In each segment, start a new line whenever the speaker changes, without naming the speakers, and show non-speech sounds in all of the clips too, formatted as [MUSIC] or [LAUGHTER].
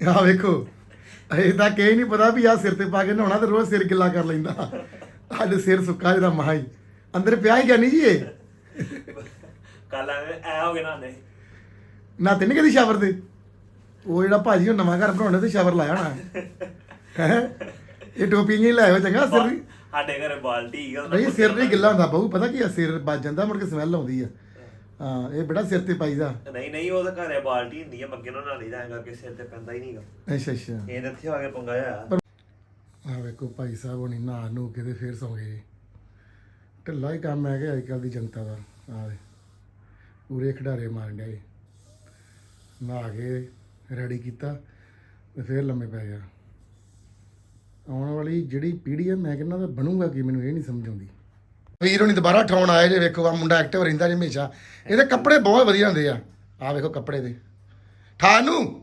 ਆ ਵੇਖੋ ਇਹ ਤਾਂ ਕਹੀ ਨਹੀਂ ਪਤਾ ਵੀ ਆ ਸਿਰ ਤੇ ਪਾ ਕੇ ਨਹਾਉਣਾ ਤੇ ਰੋਜ਼ ਸਿਰ ਗਿੱਲਾ ਕਰ ਲੈਂਦਾ। ਅੱਜ ਸਿਰ ਸੁੱਕਾ ਜਿਹੜਾ ਮਹਾ ਹੀ ਅੰਦਰ ਪਿਆ ਹੀ ਨਹੀਂ ਜੀ ਇਹ?
ਕੱਲ ਐ ਹੋ ਗਿਆ ਨਾ ਨੇ
ਨਾ ਤੇ ਨਹੀਂ ਕਦੀ ਸ਼ਾਵਰ ਤੇ ਉਹ ਜਿਹੜਾ ਭਾਜੀ ਉਹ ਨਵਾਂ ਘਰ ਬਣਾਉਣੇ ਤੇ ਸ਼ਾਵਰ ਲਾਇਆ ਹੋਣਾ। ਹੈ? ਇਹ ਟੋਪੀ ਨਹੀਂ ਲਾਇਓ ਚੰਗਾ ਸਿਰ
ਸਾਡੇ ਘਰੇ ਬਾਲਟੀ ਹੀ
ਨਹੀਂ ਸਿਰ ਨਹੀਂ ਗਿੱਲਾ ਹੁੰਦਾ ਬਹੁ ਪਤਾ ਕੀ ਆ ਸਿਰ ਵੱਜ ਜਾਂਦਾ ਮੁੜ ਕੇ ਸਮੈਲ ਆਉਂਦੀ ਆ। ਹਾਂ ਇਹ ਬੜਾ ਸਿਰ ਤੇ ਪਾਈਦਾ।
ਨਹੀਂ ਨਹੀਂ ਉਹਦੇ ਘਰੇ ਬਾਲਟੀ ਹੁੰਦੀ ਹੈ ਮੱਗੇ ਨਾਲ ਹੀ ਜਾਏਗਾ ਕਿ ਸਿਰ ਤੇ ਪੈਂਦਾ ਹੀ ਨਹੀਂਗਾ।
ਅੱਛਾ ਅੱਛਾ।
ਇਹ ਤਾਂ ਇੱਥੇ ਆ ਕੇ ਪੰਗਾ ਆ
ਆ ਵੇਖੋ ਭਾਈ ਸਾਹਿਬ ਹੁਣੀ ਨਹਾ ਨੂੰ ਕੇ ਤੇ ਫੇਰ ਸੌਂ ਗਏ। ਢਿੱਲਾ ਹੀ ਕੰਮ ਹੈ ਕਿ ਅੱਜ ਕੱਲ ਦੀ ਜਨਤਾ ਦਾ। ਆ ਪੂਰੇ ਖਿਡਾਰੇ ਮਾਰਨ ਡਿਆ ਨਹਾ ਕੇ ਰੈਡੀ ਕੀਤਾ ਤੇ ਫੇਰ ਲੰਮੇ ਪੈ ਗਿਆ। ਆਉਣ ਵਾਲੀ ਜਿਹੜੀ ਪੀੜ੍ਹੀ ਹੈ ਮੈਂ ਕਹਿੰਦਾ ਤਾਂ ਬਣੂਗਾ ਕੀ ਮੈਨੂੰ ਇਹ ਨਹੀਂ ਸਮਝ ਆਉਂਦੀ। ਵੀਰ ਹੁਣੀ ਦੁਬਾਰਾ ਠਾਉਣ ਆਏ ਜੇ ਵੇਖੋ ਆ ਮੁੰਡਾ ਐਕਟਿਵ ਰਹਿੰਦਾ ਜੀ ਹਮੇਸ਼ਾ। ਇਹਦੇ ਕੱਪੜੇ ਬਹੁਤ ਵਧੀਆ ਹੁੰਦੇ ਆ। ਆ ਵੇਖੋ ਕੱਪੜੇ ਦੇ। ਠਾ ਨੂੰ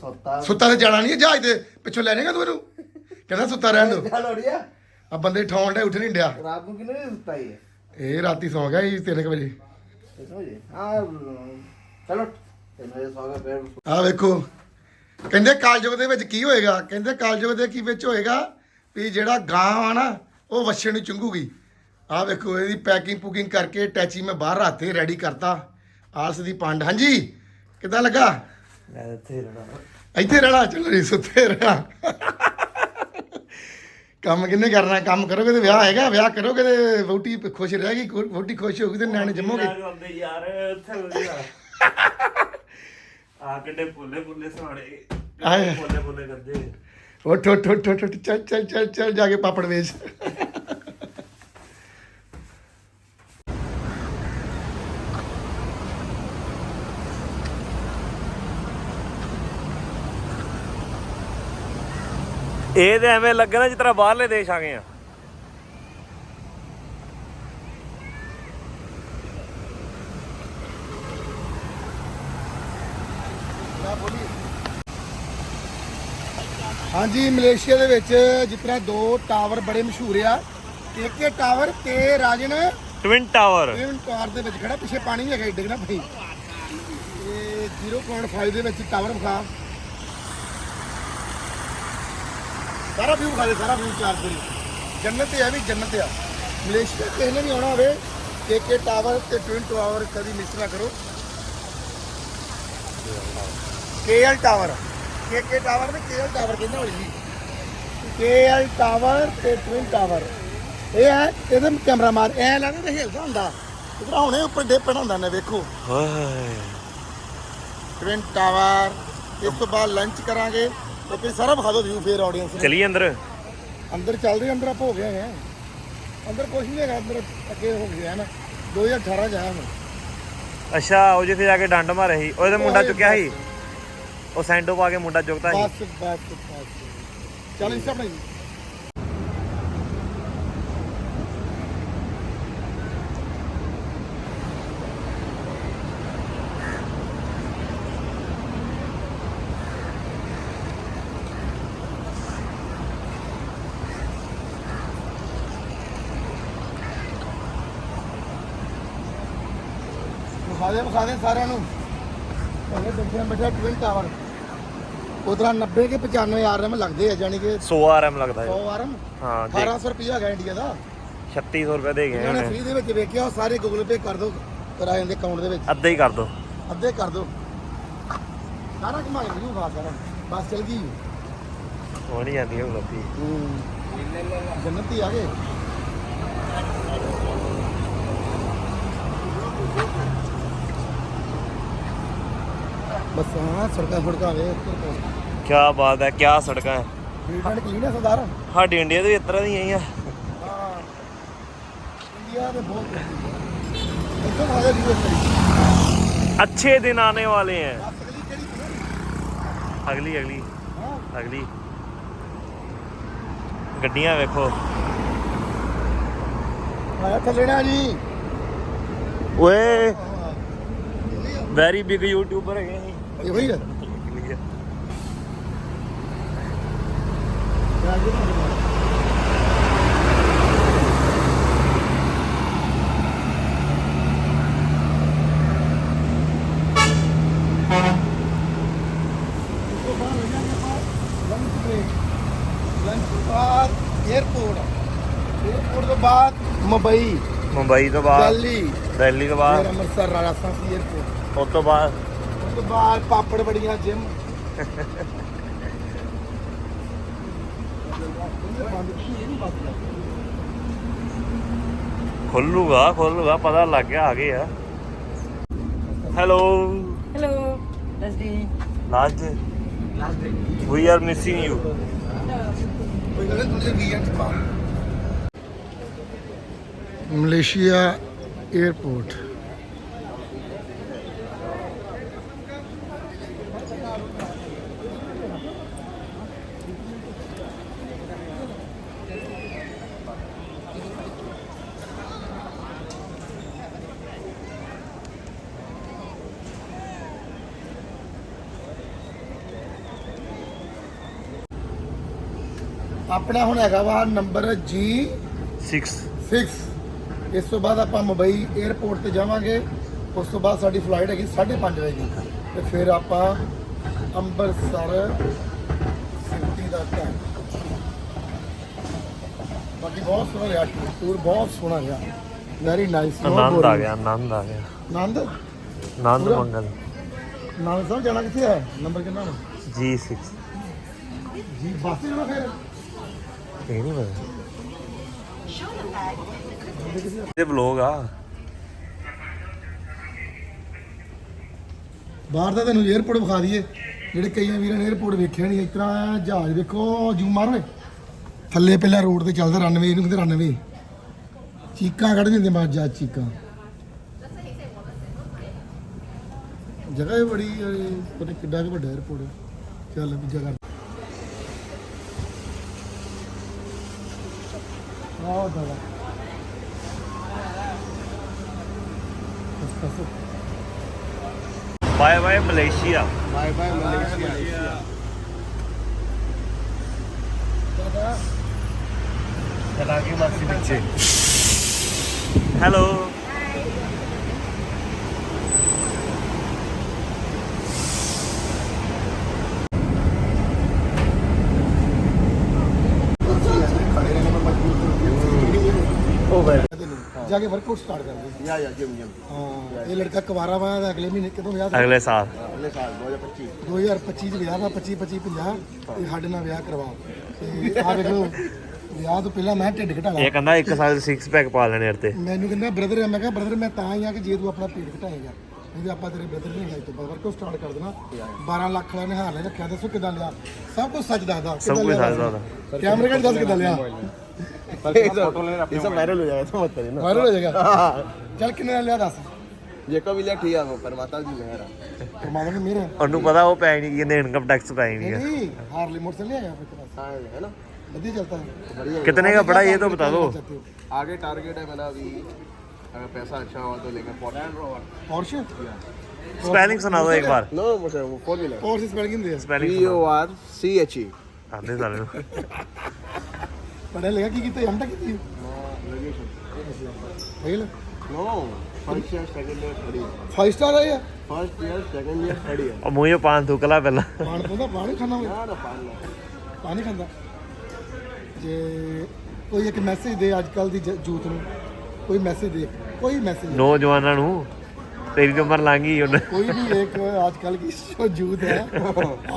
ਸੱਤਾ।
ਸੁੱਤਾ ਤੇ ਜਾਣਾ ਨਹੀਂ ਹੈ ਜਹਾਜ਼ ਦੇ ਪਿੱਛੋਂ ਲੈ ਜਾਏਗਾ ਤੂੰ ਇਹਨੂੰ? ਕਹਿੰਦਾ ਸੁੱਤਾ ਰਹਿਣ ਦੋ
ਚੱਲ
ਆ। ਬੰਦੇ ਠਾਉਣ ਦੇ ਉੱਠ ਨਹੀਂ ਡਿਆ।
ਰਾਤ ਨੂੰ ਕਿਨੇ ਸੁੱਤਾ ਹੀ ਹੈ?
ਇਹ ਰਾਤੀ ਸੌ ਗਿਆ ਜੀ 3 ਵਜੇ।
ਦੇਖੋ ਜੀ ਹਾਂ ਚਲੋ ਤੇ ਮੇਰੇ ਸਵਾਗਤ ਫੇਰ
ਆ ਵੇਖੋ। ਕਹਿੰਦੇ ਕਾਲਯੁਗ ਦੇ ਵਿੱਚ ਕੀ ਹੋਏਗਾ? ਕਹਿੰਦੇ ਕਾਲਯੁਗ ਦੇ ਕੀ ਵਿੱਚ ਹੋਏਗਾ? ਵੀ ਜਿਹੜਾ ਗਾਂ ਆ ਨਾ ਉਹ ਵੱਛੇ ਨੂੰ ਚੁੰਗੂਗੀ ਆ ਵੇਖੋ ਇਹਦੀ ਪੈਕਿੰਗ ਪੂਕਿੰਗ ਕਰਕੇ ਟੈਚੀ ਮੈਂ ਬਾਹਰ ਰਾਤੇ ਰੈਡੀ ਕਰਤਾ। ਆਲਸ ਦੀ ਪੰਡ। ਹਾਂਜੀ ਕਿੱਦਾਂ ਲੱਗਾ?
ਮੈਂ ਇੱਥੇ ਰਹਿਣਾ।
ਇੱਥੇ ਰਹਿਣਾ ਚਲੋ ਜੀ ਸੁੱਤੇ ਰਹਿਣਾ। ਕੰਮ ਕਿੰਨੇ ਕਰਨਾ ਕੰਮ ਕਰੋਗੇ ਤੇ ਵਿਆਹ ਹੈਗਾ ਵਿਆਹ ਕਰੋਗੇ ਤੇ ਵਹੁਟੀ ਖੁਸ਼ ਰਹੇਗੀ ਵਹੁਟੀ ਖੁਸ਼ ਹੋਊਗੀ ਤੇ ਨਿਆਣੇ ਜੰਮੋਗੇ।
ਯਾਰ ਉੱਥੇ ਵਧੀਆ। ਆ ਕਿੱਡੇ ਪੁੱਲੇ ਪੁੱਲੇ
ਆਏ।
ਪੁੱਲੇ ਪੁੱਲੇ ਕਰਦੇ
ਉੱਠ ਉੱਠ ਉੱਠ ਉੱਠ, ਚੱਲ ਚੱਲ ਚੱਲ ਚੱਲ ਜਾ ਕੇ ਪਾਪੜ ਵੇਚ।
ਇਹ ਤੇ ਐਵੇਂ ਲੱਗਣਾ ਜਿਸ ਤਰ੍ਹਾਂ ਬਾਹਰਲੇ ਦੇਸ਼ ਆ ਗਏ ਆ।
ਹਾਂਜੀ ਮਲੇਸ਼ੀਆ ਦੇ ਵਿੱਚ ਜਿਸ ਤਰ੍ਹਾਂ ਦੋ ਟਾਵਰ ਬੜੇ ਮਸ਼ਹੂਰ ਆ। ਇੱਕ ਇਹ ਟਾਵਰ ਤੇ ਰਾਜਨ
ਟਵਿਨ ਟਾਵਰ
ਇਹ ਟਾਵਰ ਦੇ ਵਿੱਚ ਖੜਾ ਪਿੱਛੇ ਪਾਣੀ ਹੈਗਾ ਡਿੱਗਣਾ ਪਈ ਇਹ 0.5 ਦੇ ਵਿੱਚ ਟਾਵਰ ਵਿਖਾ। ਸਾਰਾ ਵਿਊ ਦੇ ਸਾਰਾ ਵਿਊ ਚਾਰ ਕਰੀ ਜੰਨਤ ਹੈ ਵੀ ਜੰਨਤ ਆ। ਮਲੇਸ਼ੀਆ ਕਿਸੇ ਨੇ ਵੀ ਆਉਣਾ ਹੋਵੇ ਕੇ ਕੇ ਟਾਵਰ ਤੇ ਟਵਿਨ ਟਾਵਰ ਕਦੀ ਮਿਸ ਨਾ ਕਰੋ। KL tower K K tower ਤੇ ਕੇਐਲ ਟਾਵਰ ਕਹਿੰਦਾ ਹੋਈ? ਜੀ ਕੇਐਲ ਟਾਵਰ ਤੇ ਟਵਿਨ ਟਾਵਰ ਇਹ ਹੈ ਇਹਦੇ ਕੈਮਰਾ ਮਾਰ ਐ ਲੱਗਦਾ ਤੇ ਹਿਲਦਾ ਹੁੰਦਾ। ਇਧਰ ਹੁਣੇ ਉੱਪਰ ਡੇਪਣ ਹੁੰਦਾ ਨੇ ਵੇਖੋ।
ਹਾਏ।
ਟਵਿਨ ਟਾਵਰ ਇਸ ਤੋਂ ਬਾਅਦ ਲੰਚ ਕਰਾਂਗੇ। ਤੇ ਸਾਰਾ ਵਿਖਾ ਦਿਓ ਵਿਊ ਫੇਰ ਆਡੀਅנס ਨੂੰ।
ਚਲੀ ਅੰਦਰ?
ਅੰਦਰ ਚੱਲਦੇ ਅੰਦਰ ਆਪਾਂ ਹੋ ਗਏ ਹੈ ਅੰਦਰ ਕੁਝ ਨਹੀਂ ਹੈਗਾ ਅੰਦਰ ਅੱਗੇ ਹੋ ਗਿਆ ਨਾ। 2018 ਜਾਇਆ ਮੈਂ।
ਅੱਛਾ ਉਹ ਜਿੱਥੇ ਜਾ ਕੇ ਡੰਡ ਮਾਰੇ ਸੀ ਉਹਦੇ ਮੁੰਡਾ ਚੁੱਕਿਆ ਸੀ? ਉਹ ਸੈਂਡੋ ਪਾ ਕੇ ਮੁੰਡਾ ਚੁੱਕਦਾ ਸੀ?
ਬਸ ਬਸ ਬਸ। ਚੱਲ ਇੰਸਟਾ ਬਣਾਈ ਵਿਖਾ ਦੇ ਵਿਖਾ ਦੇ ਸਾਰਿਆਂ ਨੂੰ। ਉਹਨੇ ਦੇਖਿਆ ਬੈਠਾ ਟਵਿਨ ਟਾਵਰ ਉਧਰ 90 ਕੇ 95 ਆਰਐਮ ਲੱਗਦੇ ਆ ਜਾਨੀ ਕਿ
100 ਆਰਐਮ ਲੱਗਦਾ
100
ਹੈ
ਆਰਐਮ
ਹਾਂ ਦੇਖ।
1800 ਰੁਪਿਆ ਹੈਗਾ ਇੰਡੀਆ ਦਾ।
3600 ਰੁਪਏ ਦੇ ਗਏ
ਨੇ
ਉਹਨੇ
ਫ੍ਰੀ ਦੇ ਵਿੱਚ ਵੇਖਿਆ ਉਹ ਸਾਰੇ ਗੂਗਲ ਪੇ ਕਰ ਦੋ ਕਰਾਏ ਦੇ ਅਕਾਊਂਟ ਦੇ ਵਿੱਚ।
ਅੱਧਾ ਹੀ ਕਰ ਦੋ।
ਅੱਧੇ ਕਰ ਦੋ। ਸਾਰਾ ਘੁਮਾ ਕੇ ਵੀਡੀਓ ਖਾ ਸਾਰਾ। ਬਸ ਚਲ ਗਈ।
ਨਹੀਂ ਜਾਂਦੀ ਉਹ ਲੱਭੀ।
ਜੰਨਤੀ ਆ ਗਏ। ਕਿਆ ਸੜਕਾਂ
ਬਾਤ ਹੈ ਕਿਆ ਸੜਕਾਂ ਹੈ। ਟ੍ਰੀਟਮੈਂਟ ਇੰਡੀਆ ਦੇ ਵੀ ਇਸ ਤਰ੍ਹਾਂ ਦੀਆਂ ਅੱਛੇ ਦਿਨ ਆਨੇ ਵਾਲੇ
ਹੈ ਅਗਲੀ
ਅਗਲੀ ਅਗਲੀ। ਗੱਡੀਆਂ ਵੇਖੋ।
ਆਇਆ ਥੱਲੇ ਨਾ ਜੀ।
ਓਏ। ਵੈਰੀ ਬਿਗ ਯੂਟਿਊਬਰ ਹੈਗੇ
ਬਾਅਦ ਮੁੰਬਈ
ਮੁੰਬਈ ਤੋਂ ਬਾਅਦ
ਦਿੱਲੀ।
ਦਿੱਲੀ ਤੋਂ ਬਾਅਦ
ਅੰਮ੍ਰਿਤਸਰ ਰਾਜਸਥਾਨ ਏਅਰਪੋਰਟ
ਉਸ ਤੋਂ ਬਾਅਦ
ਉਸ ਤੋਂ ਬਾਅਦ ਪਾਪੜ ਬੜੀਆਂ ਜਿਮ
ਖੁੱਲੂਗਾ ਖੁੱਲੂਗਾ ਪਤਾ ਲੱਗ ਗਿਆ ਆ ਗਏ ਆ hello
Hello. That's the
last we are missing you
Malaysia 에 ਆਪਣਾ ਹੁਣ ਹੈਗਾ ਵਾ ਨੰਬਰ G
6
6 ਇਸ ਤੋਂ ਬਾਅਦ ਆਪਾਂ ਮੁੰਬਈ 에ਅਰਪੋਰਟ ਤੇ ਜਾਵਾਂਗੇ। ਉਸ ਤੋਂ ਬਾਅਦ ਸਾਡੀ ਫਲਾਈਟ ਹੈਗੀ 5:30 ਵਜੇ ਦੀ। ਤੇ ਫਿਰ ਆਪਾਂ ਅੰਮ੍ਰਿਤਸਰ ਸਿਟੀ ਦਾ ਟਾਈਮ ਬਾਕੀ ਬਹੁਤ ਸੋਹਣਾ ਰਿਹਾ ਟੂਰ ਬਹੁਤ ਸੋਹਣਾ ਰਿਹਾ। ਵੈਰੀ ਨਾਈਸ
ਆਨੰਦ ਆ ਗਿਆ ਆਨੰਦ ਆ ਗਿਆ।
ਆਨੰਦ?
ਆਨੰਦ? ਮੰਗਲ।
ਨਾਨਕ ਸਾਹਿਬ ਜਾਣਾ ਕਿੱਥੇ ਹੈ ਨੰਬਰ ਕਿੰਨਾ
ਜੀ 6
ਜੀ ਬੱਸ ਜਾਣਾ ਫਿਰ? ਬਾਹਰ ਦਾ ਤੈਨੂੰ 에어ਪੋਰਟ ਵਿਖਾ ਦਈਏ। ਜਿਹੜੇ ਕਈਆਂ ਵੀਰਾਂ ਨੇ 에어ਪੋਰਟ ਵੇਖਿਆ ਨਹੀਂ ਇਸ ਤਰ੍ਹਾਂ ਜਹਾਜ਼ ਦੇਖੋ ਜੂ ਮਾਰ ਓਏ। ਥੱਲੇ ਪਹਿਲਾਂ ਰੋਡ ਤੇ ਚੱਲਦਾ 92 ਇਹਨੂੰ ਕਹਿੰਦੇ 92 ਚੀਕਾਂ ਕੱਢ ਦਿੰਦੇ ਮਾਰ ਜਹਾਜ਼ ਚੀਕਾਂ। ਜਗ੍ਹਾ ਬੜੀ ਪਤਾ ਕਿੱਡਾ ਕਿ ਵੱਡਾ 에어ਪੋਰਟ ਚੱਲ ਵੀ ਜਗ੍ਹਾ ਬਹੁਤ ਜ਼ਿਆਦਾ।
Bye bye Malaysia.
Bye bye Malaysia.
ਚਲਾ ਕੇ ਮਾਸੀ ਪਿੱਛੇ। ਹੈਲੋ
ਜਾ ਕੇ ਵਰਕਆਊਟ ਸਟਾਰਟ ਕਰ ਦੇ
या या जिम जिम
ਹਾਂ ਇਹ ਲੜਕਾ ਕੁਵਾਰਾ ਵਾ ਇਹਦਾ ਅਗਲੇ ਮਹੀਨੇ ਕਦੋਂ ਵਿਆਹ ਤੇ
ਅਗਲੇ ਸਾਲ
अगले साल 2025
2025 ਚ ਵਿਆਹ ਵਾ 25 25 50 ਤੇ ਸਾਡੇ ਨਾਲ ਵਿਆਹ ਕਰਵਾ ਤੇ ਆ ਦੇਖ ਲਓ ਵਿਆਹ ਤੋਂ ਪਹਿਲਾਂ ਮੈਂ ਢਿੱਡ ਘਟਾ
ਇਹ
ਲਿਆ
ਕਹਿੰਦਾ ਇੱਕ ਸਾਲ 6 ਪੈਕ ਪਾ ਲੈਣੇ ਅਰਤੇ
ਮੈਨੂੰ ਕਹਿੰਦਾ ਬ੍ਰਦਰ ਮੈਂ ਕਿਹਾ ਬ੍ਰਦਰ ਮੈਂ ਤਾਂ ਹੀ ਆ ਕਿ ਜੇ ਤੂੰ ਆਪਣਾ ਢਿੱਡ ਘਟਾਏਗਾ ਕਹਿੰਦੇ ਆਪਾਂ ਤੇਰੇ ਬ੍ਰਦਰ ਨਹੀਂ ਹੈਗਾ ਤੋਂ ਵਰਕਆਊਟ ਸਟਾਰਟ ਕਰ ਦੇਣਾ 12 ਲੱਖ ਵਾਲਾ ਨਿਹਾਰ ਨੇ ਰੱਖਿਆ ਦੱਸੋ ਕਿਦਾਂ ਲਿਆ ਸਭ ਕੁਝ ਸੱਚ ਦੱਸਦਾ
ਸਭ ਕੁਝ
ਲਿਆ?
ਦੱਸਦਾ
ਕੈਮਰੇ ਘੱਟ ਦੱਸ ਕਿਦਾਂ ਲਿਆ
ये सब फोटो लेने ये सब वायरल हो जाएगा तो मत करिए ना
वायरल हो जाएगा हाँ। ਚੱਲ ਕਿੰਨੇ ਨਾਲ ਲਿਆ ਦੱਸ।
ये को भी लिया ठीक है वो पर माता जी मेरा
ਪਰਮਾਤਮਾ ਦੀ ਮਿਹਰ ਹੈ।
ਉਹਨੂੰ ਪਤਾ ਉਹ ਪੈ ਨਹੀਂ ਕਹਿੰਦੇ ਇਨਕਮ ਟੈਕਸ ਪੈ ਨਹੀਂ ਹੈ
ਨਹੀਂ ਹਾਰਲੀ ਮੋਟਰ ਲੈ ਆਇਆ ਫਿਰ
हाँ है ना
ਵਧੀਆ ਚੱਲਦਾ ਹੈ।
बढ़िया
है। ਕਿਤਨੇ ਦਾ ਬੜਾ ਇਹ ਤਾਂ ਬਤਾ
ਦਿਓ ਚਾਹਤੇ ਹੋ।
आगे टारगेट है मेरा अभी अगर पैसा अच्छा हुआ तो लेकर फोर्ट
ਪੋਰਸ਼ੇ
ਸਪੈਲਿੰग ਸੁਣਾ ਦਿਓ ਇੱਕ ਵਾਰ।
नो मुझे वो फोर व्हीलर
ਪੋਰਸ਼ੇ ਸਪੈਲਿੰਗ ਕਿੰਦੇ ਆ
spelling
B O R C H E
ਆਂਦੇ ਸਾਲੇ ਨੂੰ।
पढ़े लगा की कितने हम तक कितनी fail
no first year second year third year
five star है या
first year second year third year
ਉਹ ਮੂੰਹੋਂ ਪਾਨ ਥੁਕਲਾ ਪਹਿਲਾਂ
पानी पींदा पानी खाना होवे
ना ना पान ना
ਪਾਣੀ ਖਾਂਦਾ ਜੇ ਕੋਈ ਇੱਕ ਮੈਸੇਜ ਦੇ ਅੱਜ ਕੱਲ ਦੀ ਯੂਥ ਨੂੰ ਕੋਈ ਮੈਸੇਜ ਦੇ ਕੋਈ ਮੈਸੇਜ
ਨੌਜਵਾਨਾਂ ਨੂੰ ਤੇਰੀ ਤਾਂ ਉਮਰ ਲੰਘ ਗਈ ਹੁਣ
कोई भी एक आजकल की जो यूथ है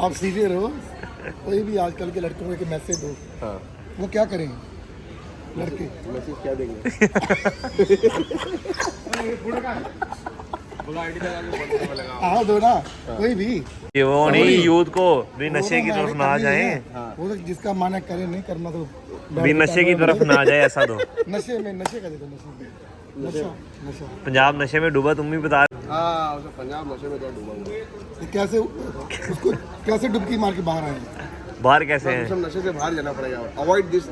आप सीधे रहो कोई भी आजकल के लड़कों को एक मैसेज दो
हाँ
वो क्या करेंगे? लड़के।
मैसेज क्या देंगे?
हाँ दो ना कोई भी।
ये वो नहीं यूथ को भी नशे की तरफ़ ना जाए।
वो तो जिसका मन है करे नहीं करना तो
भी नशे की तरफ़ ना जाए ऐसा दो [LAUGHS]
नशे में नशे का दे दो नशे। में
पंजाब नशे में डूबा तुम भी बता
हाँ पंजाब नशे में तो डूबा
तो कैसे उसको कैसे डुबकी मार के बाहर आए
बाहर कैसे हैं
सब नशे से बाहर जाना पड़ेगा अवॉइड दिस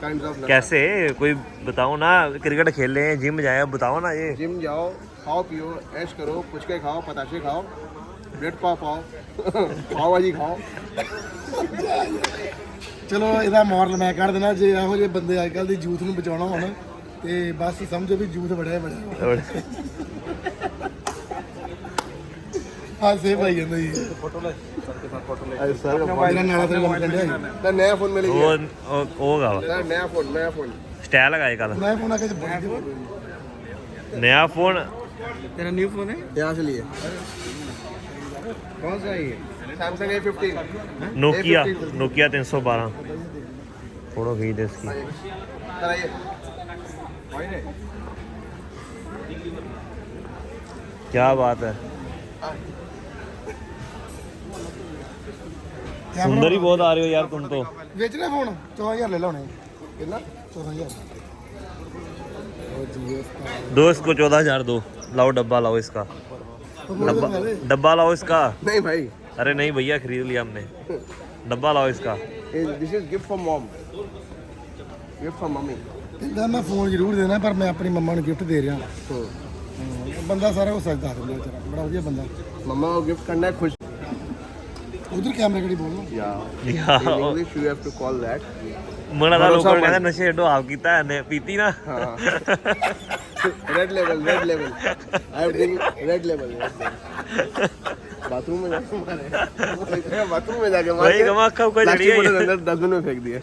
काइंड ऑफ
कैसे कोई बताओ ना क्रिकेट खेल रहे हैं जिम जाए बताओ ना ये
जिम जाओ खाओ पियो ऐश करो पुचके खाओ पताशे खाओ ब्रेड पाव खाओ पाव भाजी खाओ
ਚਲੋ ਇਹਦਾ ਮੋਰਲ ਮੈਂ ਕੱਢ ਦੇਣਾ ਜੇ ਇਹੋ ਜਿਹੇ ਬੰਦੇ ਅੱਜ ਕੱਲ ਦੀ ਯੂਥ ਨੂੰ ਬਚਾਉਣਾ ਹੋਣ ਤੇ ਬਸ ਸਮਝੋ ਵੀ ਯੂਥ ਬੜਾ ਬੜਾ ਹਾਂ ਸੇਫ ਆਈ ਜਾਂਦਾ ਜੀ।
ਫੋਟੋ ਲੈ
ਸਰ ਫੋਟੋ ਲੈ ਅਰੇ ਸਰ
ਮੋਬਾਈਲ ਨਾਲ ਨਾਲ
ਤੇ
ਤਾਂ
ਨਵਾਂ ਫੋਨ ਮਿਲ ਗਿਆ।
ਉਹ ਉਹ ਗਾ ਸਰ ਨਵਾਂ ਫੋਨ ਨਵਾਂ ਫੋਨ
ਸਟਾਈਲ ਹੈਗਾ ਇਹ ਕੱਲ
ਨਵਾਂ ਫੋਨ ਆ ਕੇ ਬੜੀ
ਨਵਾਂ ਫੋਨ
ਤੇਰਾ ਨਿਊ ਫੋਨ ਹੈ?
ਯਹਾਂ ਸੇ ਲਿਆ
कौन सा ये
Samsung A fifteen
Nokia Nokia तीन सौ बारह फोटो खींच दे इसकी क्या बात है सुंदर ही बहुत आ रहे हो यार तुम तो
ਵੇਚਣਾ ਫੋਨ 14000 ਲੈ ਲਾਉਣੇ ਕਿੰਨਾ 14000 ਉਹ ਜੀ
दो इसको चौदह हजार दो लाओ डब्बा लाओ इसका डब्बा डब्बा लाओ इसका
नहीं भाई
अरे नहीं भैया खरीद लिया हमने डब्बा लाओ इसका
this is gift for mom gift for mummy
ਕਹਿੰਦਾ ਮੈਂ ਫੋਨ ਜ਼ਰੂਰ ਦੇਣਾ ਪਰ ਮੈਂ ਆਪਣੀ ਮੰਮਾ ਨੂੰ ਗਿਫਟ ਦੇ ਰਿਹਾ ਹਾਂ, ਬੰਦਾ ਸਾਰਾ ਕੁਝ ਸੱਚ ਦੱਸ ਦਿੰਦਾ ਵਿਚਾਰਾ ਬੜਾ ਵਧੀਆ ਬੰਦਾ
मम्मा को गिफ्ट करना है खुश
ਉਧਰ ਕੈਮਰੇ ਕਿਹੜੀ ਬੋਲਣਾ
या
या
in English you have to call that
ਮਣਾ ਦਾ
ਭਰੋਸਾ
ਲੋਕਾਂ
ਮੰਨ।
ਕਹਿੰਦਾ ਨਸ਼ੇ ਢੋ ਆਪ ਕੀਤਾ ਇਹਨੇ ਪੀਤੀ ਨਾ
हाँ red level red level I have drink red level bathroom में जाके मारे बाथरूम में जाके मारे
वही गमा अक्खा उक्खा
प्लास्टिक
जड़ी है।
बोतल अंदर डस्टबिन में फेंक दिए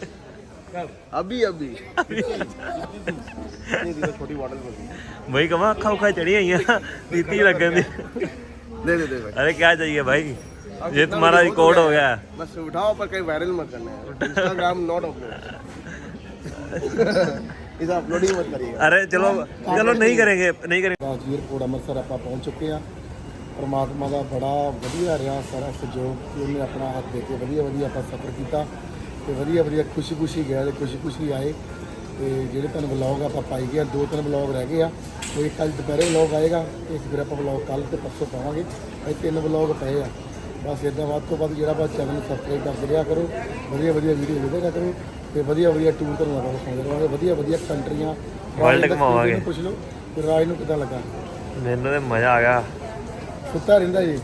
अभी अभी नहीं दी तो छोटी बॉटल में थी।
ਬਈ ਕਮਾ ਅੱਖਾਂ ਉਖਾਂ ਚੜੀਆਂ ਆਈਆਂ ਪੀਤੀ ਲੱਗਣ ਦੀ
दे दे दे भाई
अरे क्या चाहिए भाई ये तुम्हारा रिकॉर्ड हो गया है
बस उठाओ पर कहीं वायरल मत करना है इंस्टाग्राम नॉट अपलोड इसे अपलोडिंग मत करिएगा
अरे चलो चलो नहीं करेंगे नहीं करेंगे
ਰਾਜਵੀਰ ਕੋਟ ਅੰਮ੍ਰਿਤਸਰ ਆਪਾਂ ਪਹੁੰਚ ਚੁੱਕੇ ਆ ਪਰਮਾਤਮਾ ਦਾ ਬੜਾ ਵਧੀਆ ਰਿਹਾ ਸਾਰਾ ਸਹਿਯੋਗ ਕਿ ਉਹਨੇ ਆਪਣਾ ਹੱਥ ਦੇ ਕੇ ਵਧੀਆ ਵਧੀਆ ਆਪਾਂ ਸਫ਼ਰ ਕੀਤਾ ਤੇ ਵਧੀਆ ਵਧੀਆ ਖੁਸ਼ੀ ਖੁਸ਼ੀ ਗਏ ਤੇ ਖੁਸ਼ੀ ਖੁਸ਼ੀ ਆਏ ਤੇ ਜਿਹੜੇ ਤੁਹਾਨੂੰ ਵਲੌਗ ਆਪਾਂ ਪਾਈ ਗਏ ਆ, ਦੋ ਤਿੰਨ ਵਲੌਗ ਰਹਿ ਗਏ ਆ ਕੋਈ ਕੱਲ ਦੁਪਹਿਰੇ ਵਲੌਗ ਆਏਗਾ ਇੱਕ ਫਿਰ ਆਪਾਂ ਵਲੌਗ ਕੱਲ ਤੇ ਪਰਸੋਂ ਪਾਵਾਂਗੇ ਇਹ ਤਿੰਨ ਵਲੌਗ ਪਏ ਆ ਬਸ ਇਦਾਂ ਵੱਧ ਤੋਂ ਵੱਧ ਜਿਹੜਾ ਬਾਤ ਚੈਨਲ ਨੂੰ ਸਬਸਕ੍ਰਾਈਬ ਕਰਦੇ ਰਿਹਾ ਕਰੋ। ਵਧੀਆ ਵਧੀਆ ਵੀਡੀਓ ਵੇਖਿਆ ਕਰੋ ਤੇ ਵਧੀਆ ਵਧੀਆ ਟੂਰ ਤੁਹਾਨੂੰ ਆਪਾਂ ਦਿਖਾਉਂਦੇ ਰਹਾਂਗੇ। ਵਧੀਆ ਵਧੀਆ ਕੰਟਰੀਆਂ
World ਘੁਮਾਵਾਂਗੇ।
ਪੁੱਛ ਲਓ ਤੇ ਰਾਜ ਨੂੰ ਕਿਦਾਂ ਲੱਗਾ?
ਮੈਨੂੰ ਤੇ ਮਜ਼ਾ ਆ ਗਿਆ।
ਸੁੱਤਾ ਰਹਿੰਦਾ ਜੀ।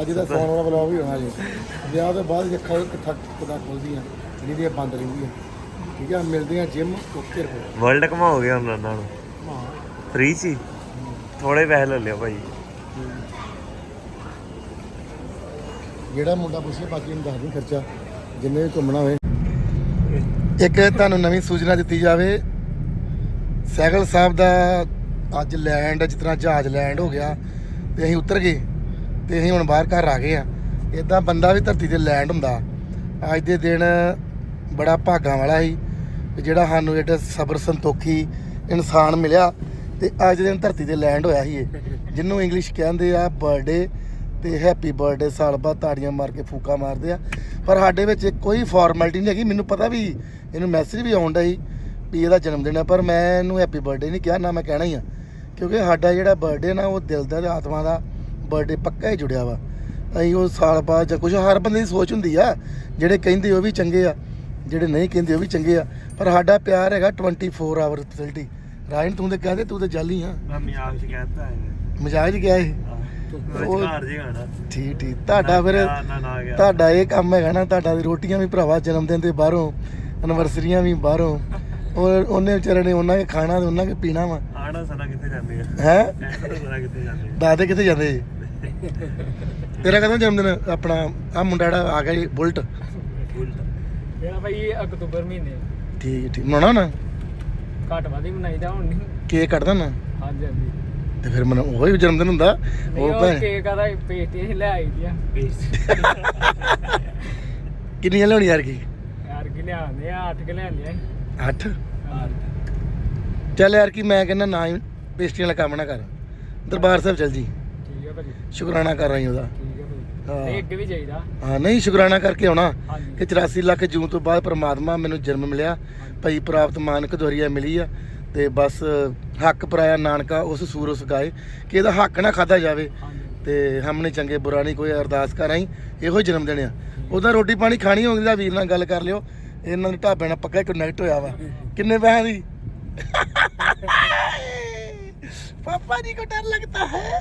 ਅੱਜ ਦਾ ਸੌਣ ਵਾਲਾ ਵਲੌਗ ਵੀ ਹੋਣਾ ਜੀ। ਵਿਆਹ ਤੋਂ ਬਾਅਦ ਅੱਖਾਂ ਇੱਕ ਥੱਕ ਕਿਦਾਂ ਖੁੱਲਦੀਆਂ ਜਿਹੜੀ ਦੀਆਂ ਬੰਦ ਰਹਿੰਦੀਆਂ। ਠੀਕ ਆ ਮਿਲਦੇ ਆ ਜਿਮ ਓਕੇ
ਵਰਲਡ ਹੋ ਗਿਆ ਉਹਨਾਂ ਨੂੰ? ਫ੍ਰੀ ਸੀ ਥੋੜੇ ਪੈਸੇ ਲੈ ਲਿਓ ਭਾਈ।
ਜਿਹੜਾ ਮੁੰਡਾ ਪੁੱਛੇ, ਬਾਕੀ ਨੂੰ ਦੱਸ ਦਿਓ ਖਰਚਾ, ਜਿੰਨੇ ਵੀ ਘੁੰਮਣਾ ਹੋਵੇ ਇੱਕ ਤੁਹਾਨੂੰ ਨਵੀਂ ਸੂਚਨਾ ਦਿੱਤੀ ਜਾਵੇ, ਸੈਗਲ ਸਾਹਿਬ ਦਾ ਅੱਜ ਲੈਂਡ ਜਿਸ ਤਰ੍ਹਾਂ ਜਹਾਜ਼ ਲੈਂਡ ਹੋ ਗਿਆ, ਤੇ ਅਸੀਂ ਉਤਰ ਗਏ, ਤੇ ਅਸੀਂ ਹੁਣ ਬਾਹਰ ਘਰ ਆ ਗਏ ਆ। ਇਦਾਂ ਬੰਦਾ ਵੀ ਧਰਤੀ ਤੇ ਲੈਂਡ ਹੁੰਦਾ। ਅੱਜ ਦੇ ਦਿਨ ਬੜਾ ਭਾਗਾਂ ਵਾਲਾ ਸੀ ਜਿਹੜਾ ਸਾਨੂੰ ਜਿਹੜਾ ਸਬਰ ਸੰਤੋਖੀ ਇਨਸਾਨ ਮਿਲਿਆ, ਤੇ ਅੱਜ ਦੇ ਦਿਨ ਧਰਤੀ ਤੇ ਲੈਂਡ ਹੋਇਆ ਸੀ ਇਹ। ਜਿਹਨੂੰ ਇੰਗਲਿਸ਼ ਕਹਿੰਦੇ ਆ ਬਰਥਡੇ ਤੇ ਹੈਪੀ ਬਰਥਡੇ ਸਾਲ ਬਾਅਦ ਤਾੜੀਆਂ ਮਾਰ ਕੇ ਫੂਕਾ ਮਾਰਦੇ ਆ। ਪਰ ਸਾਡੇ ਵਿੱਚ ਕੋਈ ਫਾਰਮੈਲਿਟੀ ਨਹੀਂ ਹੈਗੀ। ਮੈਨੂੰ ਪਤਾ ਵੀ ਇਹਨੂੰ ਮੈਸੇਜ ਵੀ ਆਉਂਦਾ ਸੀ ਵੀ ਇਹਦਾ ਜਨਮ ਦਿਨ ਹੈ ਪਰ ਮੈਂ ਇਹਨੂੰ ਹੈਪੀ ਬਰਥਡੇ ਨਹੀਂ ਕਿਹਾ ਨਾ ਮੈਂ ਕਹਿਣਾ ਹੀ ਆ। ਕਿਉਂਕਿ ਸਾਡਾ ਜਿਹੜਾ ਬਰਥਡੇ ਨਾ ਉਹ ਦਿਲ ਦਾ ਤੇ ਆਤਮਾ ਦਾ ਬਰਥਡੇ ਪੱਕਾ ਹੀ ਜੁੜਿਆ ਵਾ। ਅਸੀਂ ਉਹ ਸਾਲ ਬਾਅਦ ਜਾਂ ਕੁਝ ਹਰ ਬੰਦੇ ਦੀ ਸੋਚ ਹੁੰਦੀ ਆ ਜਿਹੜੇ ਕਹਿੰਦੇ ਉਹ ਵੀ ਚੰਗੇ ਆ ਜਿਹੜੇ ਨਹੀਂ ਕਹਿੰਦੇ ਉਹ ਵੀ ਚੰਗੇ ਆ। ਪਰ ਸਾਡਾ ਪਿਆਰ ਹੈਗਾ 24 ਆਵਰ ਫੈਸਿਲਿਟੀ ਰਾਇਨ ਤੂੰ ਤੇ ਕਹਦੇ ਤੂੰ ਤੇ ਜਾਲੀ ਹਾਂ
ਮੈਂ ਮਜ਼ਾਕ ਚ ਕਹਿਤਾ ਹੈ
ਮਜ਼ਾਕ ਹੀ ਗਿਆ ਇਹ? ਉਹ-
ਰੁਜ਼ਗਾਰ ਜੀ ਗਾਣਾ
ਠੀਕ ਠੀਕ। ਤੁਹਾਡਾ ਫਿਰ ਤੁਹਾਡਾ ਇਹ ਕੰਮ ਹੈਗਾ ਨਾ ਤੁਹਾਡਾ ਦੀ ਰੋਟੀਆਂ ਵੀ ਭਰਾਵਾ ਜਨਮ ਦਿਨ ਤੇ ਬਾਹਰੋਂ ਐਨਵਰਸਰੀਆਂ ਵੀ ਬਾਹਰੋਂ। ਔਰ ਉਹਨੇ ਵਿਚਾਰੇ ਨੇ ਉਹਨਾਂ ਕੇ ਖਾਣਾ ਤੇ ਉਹਨਾਂ ਕੇ ਪੀਣਾ ਵਾ।
ਆਣਾ ਸਨਾ ਕਿੱਥੇ ਜਾਂਦੇ ਆ?
ਹੈ?
ਸਨਾ ਕਿੱਥੇ ਜਾਂਦੇ
ਦਾਦੇ ਕਿੱਥੇ ਜਾਂਦੇ ਜੀ? ਤੇਰਾ ਕਦੋਂ ਜਨਮ ਦਿਨ? ਆਪਣਾ ਆ ਮੁੰਡਾ ਜਿਹੜਾ ਆ ਗਿਆ ਜੀ ਬੁਲਟ।
ਮੇਰਾ ਭਾਈ ਇਹ ਅਕਤੂਬਰ ਮਹੀਨੇ
ਠੀਕ ਠੀਕ। ਮਨਾਉਣਾ ਨਾ?
ਘੱਟ ਵਾਦੀ ਬਣਾਈਦਾ ਹੁਣ। ਨਹੀਂ
ਕੇਕ ਕੱਟਦਾ ਨਾ?
ਹਾਂਜੀ ਹਾਂਜੀ।
ਤੇ ਫਿਰ ਮਨ ਉਹ ਹੀ ਜਨਮ ਦਿਨ ਹੁੰਦਾ ਉਹ
ਉਹ
ਭੈਣ
ਕੇਕ ਆਦਾ ਪੇਟੀ ਲੈ ਆਈ ਦੀਆਂ। [LAUGHS]
ਕਿੰਨੀਆਂ ਲਿਆਉਣੀ ਯਾਰ ਕੀ?
ਯਾਰ ਕਿ ਲਿਆਉਂਦੇ ਆ? 8 ਕਿ ਲਿਆਉਂਦੇ
8
ਆ
ਚੱਲ ਯਾਰ ਕੀ ਮੈਂ ਕਹਿੰਦਾ ਨਾ ਹੀ ਪੇਸਟਰੀ ਵਾਲਾ ਕੰਮ ਨਾ ਕਰ। ਦਰਬਾਰ ਸਾਹਿਬ ਚੱਲ ਜੀ।
ਠੀਕ ਹੈ ਭਾਜੀ।
ਸ਼ੁਕਰਾਨਾ ਕਰ ਰਹੀ ਉਹਦਾ।
ਠੀਕ ਹੈ ਭਾਜੀ।
ਹਾਂ।
ਅੱਗੇ ਵੀ ਚਾਹੀਦਾ
ਹਾਂ ਨਹੀਂ ਸ਼ੁਕਰਾਨਾ ਕਰਕੇ ਆਉਣਾ।
ਹਾਂਜੀ।
ਕਿ 84 ਲੱਖ ਜੂਨ ਤੋਂ ਬਾਅਦ ਪ੍ਰਮਾਤਮਾ ਮੈਨੂੰ ਜਨਮ ਮਿਲਿਆ। ਭਈ ਪ੍ਰਾਪਤ ਮਾਨਕ ਦੁਹਰੀਆ ਮਿਲੀ ਆ। ਤੇ ਬਸ ਹੱਕ ਪਰਾਇਆ ਨਾਨਕਾ ਉਸ ਸੂਰ ਉਸ ਗਾਏ ਕਿ ਇਹਦਾ ਹੱਕ ਨਾ ਖਾਦਾ ਜਾਵੇ। ਤੇ ਹਮਨੇ ਚੰਗੇ ਬੁਰਾ ਨਹੀਂ ਕੋਈ ਅਰਦਾਸ ਕਰਾਈ ਇਹੋ ਜਨਮ ਦਿਨ ਆ। ਉਹਦਾ ਰੋਟੀ ਪਾਣੀ ਖਾਣੀ ਹੋਗੀ ਦਾ ਵੀਰ ਨਾਲ ਗੱਲ ਕਰ ਲਿਓ। ਇਹਨਾਂ ਦੇ ਢਾਬੇ ਨਾਲ ਪੱਕਾ ਕਨੈਕਟ ਹੋਇਆ ਵਾ। ਕਿੰਨੇ ਪੈਸੇ ਦੀ। [LAUGHS] ਪਾਪਾ ਜੀ ਕੋ ਡਰ ਲੱਗਦਾ ਹੈ।